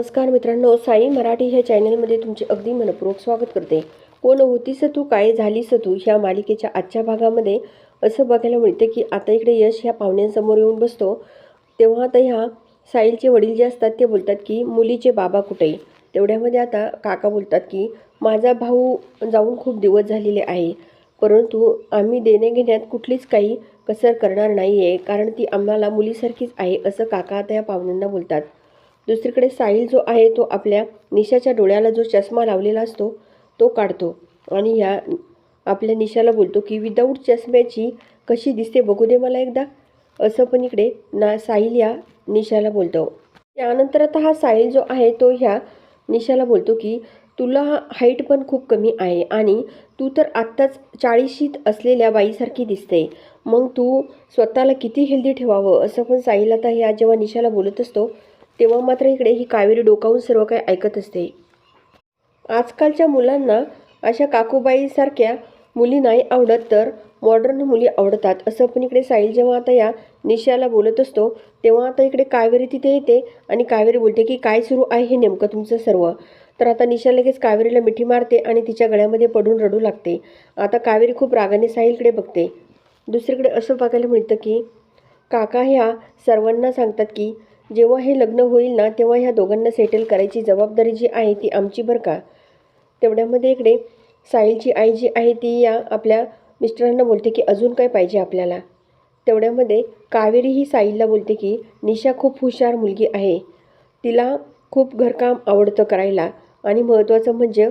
नमस्कार मित्रांनो साई मराठी ह्या चॅनलमध्ये तुमचे अगदी मनपूर्वक स्वागत करते. कोण होतीस तू काय झालीस तू ह्या मालिकेच्या आजच्या भागामध्ये असं बघायला मिळते की आता इकडे यश ह्या पाहुण्यांसमोर येऊन बसतो. तेव्हा आता ह्या साईलचे वडील जे असतात ते बोलतात की मुलीचे बाबा कुठे? तेवढ्यामध्ये आता काका बोलतात की माझा भाऊ जाऊन खूप दिवस झालेले आहे. परंतु आम्ही देणे घेण्यात कुठलीच काही कसर करणार नाही आहे कारण ती आम्हाला मुलीसारखीच आहे असं काका आता या पाहुण्यांना बोलतात. दुसरीकडे साहिल जो आहे तो आपल्या निशाच्या डोळ्याला जो चष्मा लावलेला असतो तो काढतो. आणि ह्या आपल्या निशाला बोलतो की विदाऊट चष्म्याची कशी दिसते बघू दे मला एकदा. असं पण इकडे ना साहिल या निशाला बोलतो. त्यानंतर आता हा साहिल जो आहे तो ह्या निशाला बोलतो की तुला हाईट पण खूप कमी आहे आणि तू तर आत्ताच चाळीशीत असलेल्या बाईसारखी दिसते. मग तू स्वतःला किती हेल्दी ठेवावं? असं पण साहिल आता ह्या जेव्हा निशाला बोलत असतो तेव्हा मात्र इकडे ही कावेरी डोकावून सर्व काही ऐकत असते. आजकालच्या मुलांना अशा काकूबाईसारख्या मुली नाही आवडत तर मॉडर्न मुली आवडतात. असं पण इकडे साहिल जेव्हा आता या निशाला बोलत असतो तेव्हा आता इकडे कावेरी तिथे येते आणि कावेरी बोलते की काय सुरू आहे हे नेमकं तुमचं सर्व? तर आता निशा लगेच कावेरीला मिठी मारते आणि तिच्या गळ्यामध्ये पडून रडू लागते. आता कावेरी खूप रागाने साहिलकडे बघते. दुसरीकडे असं बघायला मिळतं की काका ह्या सर्वांना सांगतात की जेव्हा हे लग्न होईल ना तेव्हा ह्या दोघांना सेटल करायची जबाबदारी जी आहे ती आमची बरं का? तेवढ्यामध्ये इकडे साहिलची आई जी आहे ती या आपल्या मिस्टरांना बोलते की अजून काय पाहिजे आपल्याला? तेवढ्यामध्ये कावेरी ही साहिलला बोलते की निशा खूप हुशार मुलगी आहे. तिला खूप घरकाम आवडतं करायला आणि महत्त्वाचं म्हणजे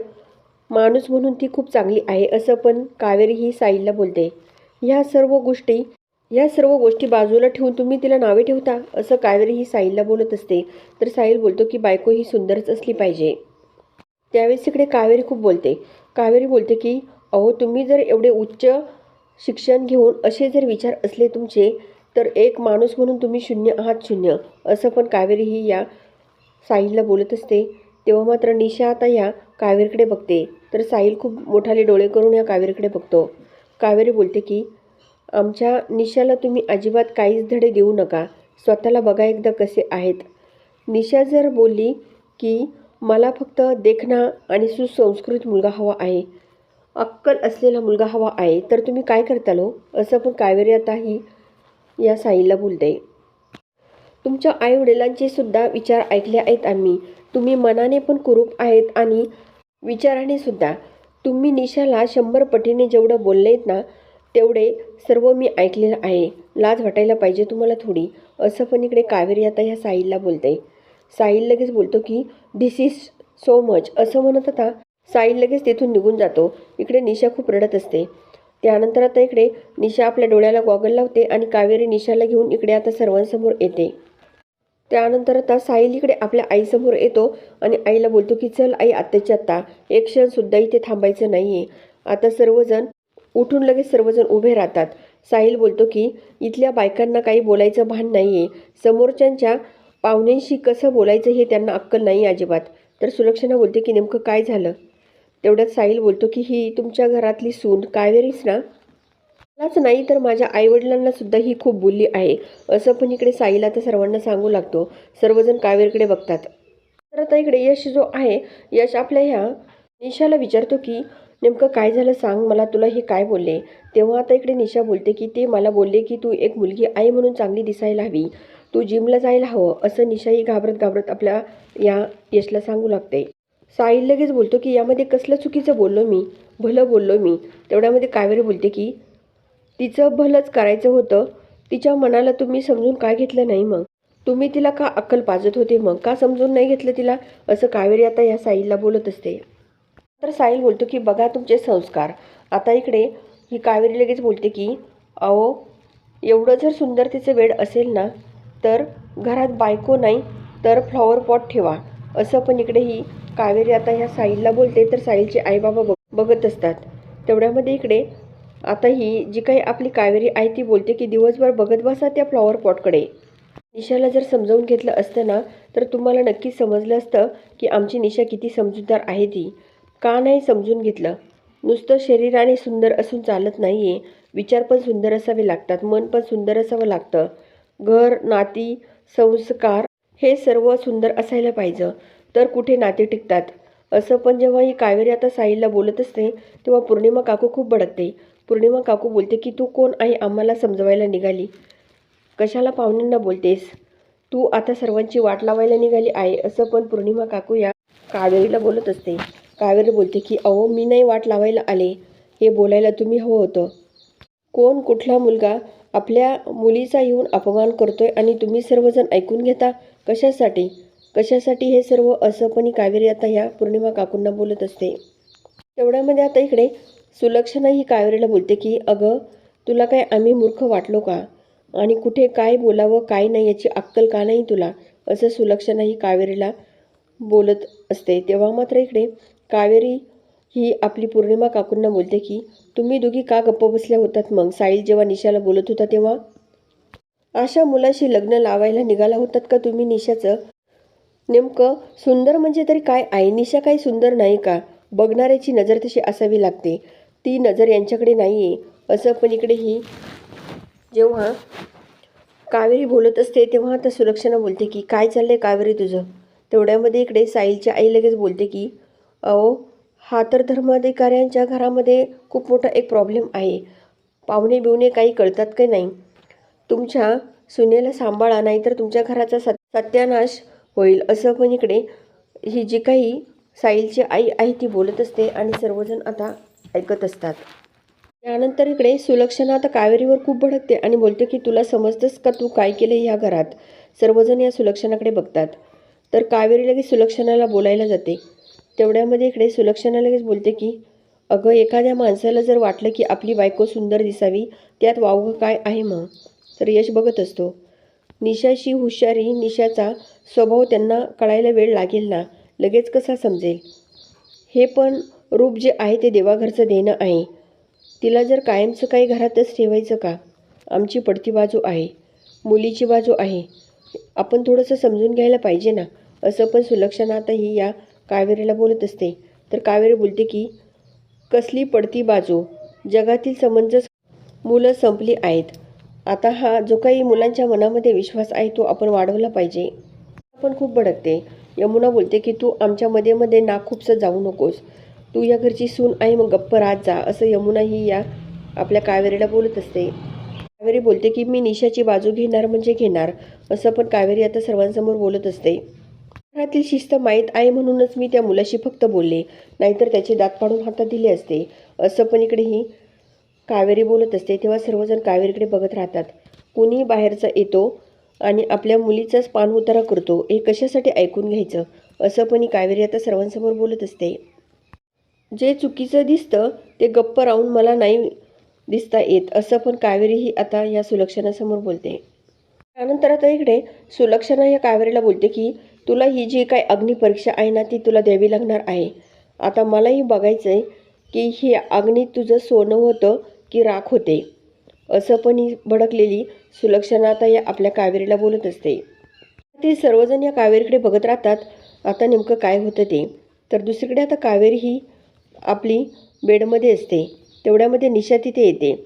माणूस म्हणून ती खूप चांगली आहे असं पण कावेरी ही साहिलला बोलते. ह्या सर्व गोष्टी या सर्व गोष्टी बाजूला ठेवून तुम्ही तिला नावे ठेवता असं कावेरी ही साहिलला बोलत असते. तर साहिल बोलतो की बायको ही सुंदरच असली पाहिजे. त्यावेळेस इकडे कावेरी खूप बोलते. कावेरी बोलते की अहो तुम्ही जर एवढे उच्च शिक्षण घेऊन असे जर विचार असले तुमचे तर एक माणूस म्हणून तुम्ही शून्य आहात शून्य. असं पण कावेरी ही या साहिलला बोलत असते. तेव्हा मात्र निशा आता या कावेरीकडे बघते. तर साहिल खूप मोठाले डोळे करून या कावेरीकडे बघतो. कावेरी बोलते की आमच्या निशाला तुम्ही अजिबात काहीच धडे देऊ नका. स्वतःला बघा एकदा कसे आहेत. निशा जर बोलली की मला फक्त देखणा आणि सुसंस्कृत मुलगा हवा आहे. अक्कल असलेला मुलगा हवा आहे. तर तुम्ही काय करताल हो? असं पण कावेरी या साईला बोलते. तुमच्या आईवडिलांचे सुद्धा विचार ऐकले आहेत आम्ही. तुम्ही मनाने पण कुरूप आहेत आणि विचाराने सुद्धा. तुम्ही निशाला शंभर पटीने जेवढं बोलले आहेत ना तेवढे सर्व मी ऐकलेलं आहे. लाज वाटायला पाहिजे तुम्हाला थोडी. असं पण इकडे कावेरी आता ह्या साहिलला बोलते साहिल लगेच बोलतो की धिस इज सो मच असं म्हणत होता साहिल लगेच तिथून निघून जातो. इकडे निशा खूप रडत असते. त्यानंतर आता इकडे निशा आपल्या डोळ्याला गॉगल लावते आणि कावेरी निशाला घेऊन इकडे आता सर्वांसमोर येते. त्यानंतर आता साहिल इकडे आपल्या आईसमोर येतो आणि आईला बोलतो की चल आई आत्ताची आत्ता. एक क्षणसुद्धा इथे थांबायचं नाही आहे आता सर्वजण उठून लगेच सर्वजण उभे राहतात. साहिल बोलतो की इथल्या बायकांना काही बोलायचं भान नाही आहे समोरच्यांच्या पाहुण्यांशी कसं बोलायचं हे त्यांना अक्कल नाही अजिबात. तर सुलक्षणा बोलते की नेमकं काय झालं? तेवढ्यात साहिल बोलतो की ही तुमच्या घरातली सून कावेरीच ना? मलाच नाही तर माझ्या आईवडिलांना सुद्धा ही खूप बोलली आहे. असं पण इकडे साईला आता सर्वांना सांगू लागतो. सर्वजण कावेरीकडे बघतात. तर आता इकडे यश जो आहे यश आपल्या ह्या निशाला विचारतो की नेमकं काय झालं सांग मला तुला हे काय बोलले? तेव्हा आता इकडे निशा बोलते की ते मला बोलले की तू एक मुलगी आई म्हणून चांगली दिसायला हवी. तू जिमला जायला हवं असं निशाही घाबरत घाबरत आपल्या या यशला सांगू लागते. साहिल लगेच बोलतो की यामध्ये कसलं चुकीचं बोललो मी? भलं बोललो मी. तेवढ्यामध्ये कावेरी बोलते की तिचं भलंच करायचं होतं. तिच्या मनाला तुम्ही समजून काय घेतलं नाही मग? तुम्ही तिला का अक्कल पाजत होते मग? का समजून नाही घेतलं तिला? असं कावेरी आता या साईलला बोलत असते. तर साहिल बोलतो की बघा तुमचे संस्कार. आता इकडे ही कावेरी लगेच बोलते की अहो एवढं जर सुंदरतेचं वेळ असेल ना तर घरात बायको नाही तर फ्लॉवर पॉट ठेवा. असं पण इकडे ही कावेरी आता ह्या साहिलला बोलते तर साहिलचे आईबाबा बघ बघत असतात. तेवढ्यामध्ये इकडे आता ही जी काही आपली कावेरी आहे ती बोलते की दिवसभर बघत बसा त्या फ्लॉवर पॉटकडे निशाला जर समजावून घेतलं असतं ना तर तुम्हाला नक्कीच समजलं असतं की आमची निशा किती समजूतदार आहे ती. का नाही समजून घेतलं? नुसतं शरीराने सुंदर असून चालत नाही आहे विचार पण सुंदर असावे लागतात मन पण सुंदर असावं लागतं. घर नाती संस्कार हे सर्व सुंदर असायला पाहिजे. तर कुठे नाते टिकतात? असं पण जेव्हा ही कावेरी आता साईला बोलत असते तेव्हा पौर्णिमा काकू खूप भडकते पौर्णिमा काकू बोलते की तू कोण आहे आम्हाला समजवायला निघाली? कशाला पाहुण्यांना बोलतेस? तू आता सर्वांची वाट लावायला निघाली आहे. असं पण पौर्णिमा काकू या कावेरीला बोलत असते. कावेरी बोलते की अहो मी नाही वाट लावायला आले. हे बोलायला तुम्ही हवं होतं. कोण कुठला मुलगा आपल्या मुलीचा येऊन अपमान करतोय आणि तुम्ही सर्वजण ऐकून घेता? कशासाठी? कशासाठी हे सर्व? असं पण कावेरी आता ह्या पौर्णिमा काकूंना बोलत असते. तेवढ्यामध्ये आता इकडे सुलक्षणा ही कावेरीला बोलते की अगं तुला काय आम्ही मूर्ख वाटलो का? आणि कुठे काय बोलावं काय नाही याची अक्कल का नाही तुला? असं सुलक्षणा ही कावेरीला बोलत असते. तेव्हा मात्र इकडे कावेरी ही आपली पौर्णिमा काकूंना बोलते की तुम्ही दोघी का गप्प बसल्या होतात मग? साईल जेव्हा निशाला बोलत होता तेव्हा? अशा मुलाशी लग्न लावायला निघाला होतात का तुम्ही निशाचं? नेमकं सुंदर म्हणजे तरी काय? आहे निशा काही सुंदर नाही का? बघणाऱ्याची नजर तशी असावी लागते. ती नजर यांच्याकडे नाही आहे असं पण इकडे ही जेव्हा कावेरी बोलत असते तेव्हा आता सुलक्षणा बोलते की काय चाललं आहे कावेरी तुझं? तेवढ्यामध्ये इकडे साईलच्या आई लगेच बोलते की अहो हा तर धर्माधिकाऱ्यांच्या घरामध्ये खूप मोठा एक प्रॉब्लेम आहे. पाहुणे बिवणे काही कळतात काही नाही? तुमच्या सुनेला सांभाळा नाही तर तुमच्या घराचा सत सत्यानाश होईल असं पण इकडे ही जी काही साईलची आई आहे ती बोलत असते आणि सर्वजण आता ऐकत असतात. त्यानंतर इकडे सुलक्षणा आता कावेरीवर खूप भडकते आणि बोलते की तुला समजतंस का तू काय केलं ह्या घरात? सर्वजण या सुलक्षणाकडे बघतात. तर कावेरी लगेच सुलक्षणाला बोलायला जाते. तेवढ्यामध्ये इकडे सुलक्षणा लगेच बोलते की अगं एखाद्या माणसाला जर वाटलं की आपली बायको सुंदर दिसावी त्यात वावगं काय आहे मग? तर यश बघत असतो. निशाशी हुशारी निशाचा स्वभाव त्यांना कळायला वेळ लागेल ना? लगेच कसा समजेल? हे पण रूप जे आहे ते देवाघरचं देणं आहे. तिला जर कायमचं काही घरातच ठेवायचं का? आमची पडती बाजू आहे. मुलीची बाजू आहे. आपण थोडंसं समजून घ्यायला पाहिजे ना? असं पण सुलक्षणा आता ही या कावेरीला बोलत असते. तर कावेरी बोलते की कसली पडती बाजू? जगातील समंजस मुलं संपली आहेत. आता हा जो काही मुलांच्या मनामध्ये विश्वास आहे तो आपण वाढवला पाहिजे. आपण खूप भडकते. यमुना बोलते की तू आमच्या मध्ये मध्ये ना खूपसं जाऊ नकोस. तू या घरची सून आहे मग गप्प राहत जा. असं यमुना ही या आपल्या कावेरीला बोलत असते. कावेरी बोलते की मी निशाची बाजू घेणार म्हणजे घेणार. असं पण कावेरी आता सर्वांसमोर बोलत असते. घरातील शिस्त माहीत आहे म्हणूनच मी त्या मुलाशी फक्त बोलले. नाहीतर त्याचे दात पाडून हातात दिले असते. असं पण इकडेही कावेरी बोलत असते तेव्हा सर्वजण कावेरीकडे बघत राहतात. कुणी बाहेरचा येतो आणि आपल्या मुलीचाच पान उतारा करतो हे कशासाठी ऐकून घ्यायचं? असं पण ही कावेरी आता सर्वांसमोर बोलत असते. जे चुकीचं दिसतं ते गप्प राहून मला नाही दिसता येत असं पण कावेरी ही आता या सुलक्षणासमोर बोलते. त्यानंतर आता इकडे सुलक्षणा या कावेरीला बोलते की तुला ही जी काही अग्निपरीक्षा आहे ना ती तुला द्यावी लागणार आहे. आता मलाही बघायचं आहे की ही अग्नी तुझं सोनं होतं की राख होते? असं पण ही भडकलेली सुलक्षणा आता या आपल्या कावेरीला बोलत असते. ते सर्वजण या कावेरीकडे बघत राहतात. आता नेमकं काय होतं ते? तर दुसरीकडे आता कावेरी ही आपली बेडमध्ये असते. तेवढ्यामध्ये निशा तिथे येते.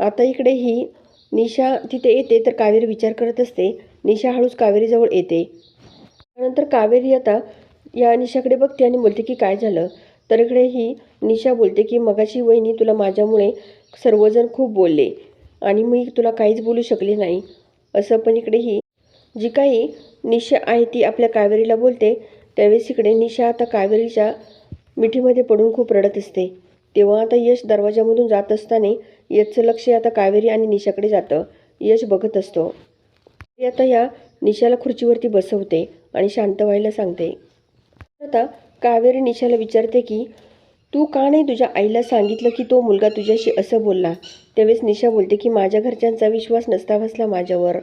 आता इकडे ही निशा तिथे येते तर कावेरी विचार करत असते. निशा हळूच कावेरीजवळ येते. त्यानंतर कावेरी आता या निशाकडे बघते आणि बोलते की काय झालं? तर इकडे ही निशा बोलते की मगाशी वहिनी तुला माझ्यामुळे सर्वजण खूप बोलले आणि मी तुला काहीच बोलू शकले नाही. असं पण इकडे ही जी काही निशा आहे ती आपल्या कावेरीला बोलते. त्यावेळेस इकडे निशा आता कावेरीच्या मिठीमध्ये पडून खूप रडत असते. तेव्हा आता यश दरवाजामधून जात असताना यशचं लक्ष आता कावेरी आणि निशाकडे जातं. यश बघत असतो. आता या निशाला खुर्चीवरती बसवते आणि शांत व्हायला सांगते. आता कावेरी निशाला विचारते की तू का नाही तुझ्या आईला सांगितलं की तो मुलगा तुझ्याशी असं बोलला त्यावेळेस निशा बोलते की माझ्या घरच्यांचा विश्वास नसता बसला माझ्यावर.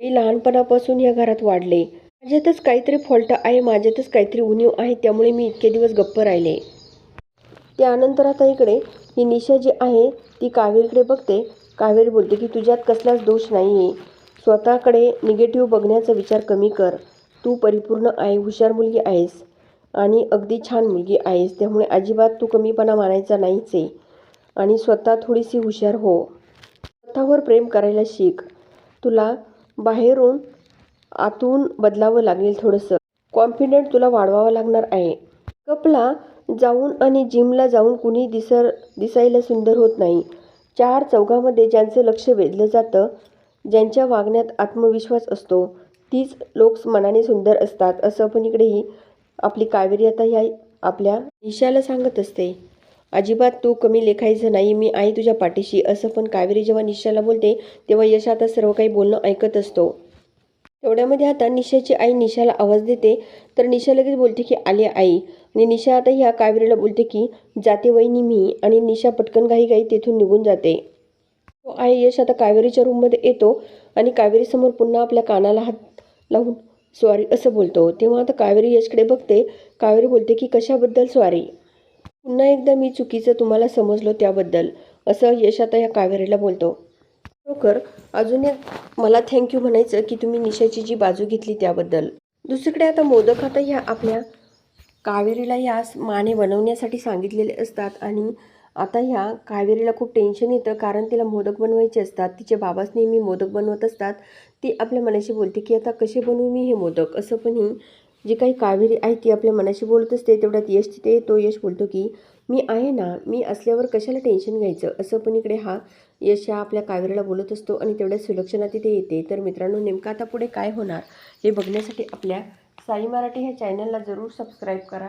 मी लहानपणापासून या घरात वाढले. माझ्यातच काहीतरी फॉल्ट आहे माझ्यातच काहीतरी उणीव आहे त्यामुळे मी इतके दिवस गप्प राहिले त्यानंतर आता इकडे ही निशा जी आहे ती कावेरीकडे बघते. कावेरी बोलते की तुझ्यात कसलाच दोष नाही आहे स्वतःकडे निगेटिव्ह बघण्याचा विचार कमी कर. तू परिपूर्ण आहे हुशार मुलगी आहेस आणि अगदी छान मुलगी आहेस. त्यामुळे अजिबात तू कमीपणा मानायचा नाहीच आहे आणि स्वतः थोडीशी हुशार हो. स्वतःवर प्रेम करायला शिक. तुला बाहेरून आतून बदलावं लागेल थोडंसं. कॉन्फिडंट तुला वाढवावं लागणार आहे. कपला जाऊन आणि जिमला जाऊन कुणी दिसर दिसायला सुंदर होत नाही. चार चौघामध्ये ज्यांचं लक्ष वेधलं जातं ज्यांच्या वागण्यात आत्मविश्वास असतो तीच लोक मनाने सुंदर असतात असं पण इकडेही आपली कावेरी आता ह्या आपल्या ईशाला सांगत असते. अजिबात तू कमी लेखायचं नाही मी आई तुझ्या पाठीशी असं पण कावेरी जेव्हा निशाला बोलते तेव्हा यश आता सर्व काही बोलणं ऐकत असतो. तेवढ्यामध्ये आता निशाची आई निशाला आवाज देते तर निशा लगेच बोलते की आली आई आणि निशा आता ह्या कावेरीला बोलते की जाते वहिनी मी आणि निशा पटकन घाई घाई तेथून निघून जाते. तो आई यश आता कावेरीच्या रूममध्ये येतो आणि कावेरीसमोर पुन्हा आपल्या कानाला हात लावून स्वारी असं बोलतो. तेव्हा आता कावेरी यशकडे बघते. कावेरी बोलते की कशाबद्दल स्वारी पुन्हा एकदा मी चुकीचं तुम्हाला समजलो त्याबद्दल. असं यश आता या कावेरीला बोलतो. खरोखर अजून एक मला थँक्यू म्हणायचं की तुम्ही निशाची जी बाजू घेतली त्याबद्दल. दुसरीकडे आता मोदक आता ह्या आपल्या कावेरीला या माने बनवण्यासाठी सांगितलेले असतात आणि आता ह्या कावेरीला खूप टेन्शन येतं कारण तिला मोदक बनवायचे असतात. तिचे बाबाच नेहमी मोदक बनवत असतात. ती आपल्या मनाशी बोलते की आता कसे बनवू मी हे मोदक? असं पण ही जी काही कावेरी आहे ती आपल्या मनाशी बोलत असते. तेवढ्यात यश तिथे येतो. यश बोलतो की मी आहे ना मी असल्यावर कशाला टेन्शन घ्यायचं? असं पण इकडे हा यश हा आपल्या कावेरीला बोलत असतो आणि तेवढ्यात सुलक्षणा तिथे येते. तर मित्रांनो नेमकं आता पुढे काय होणार हे बघण्यासाठी आपल्या साई मराठी ह्या चॅनलला जरूर सबस्क्राईब करा.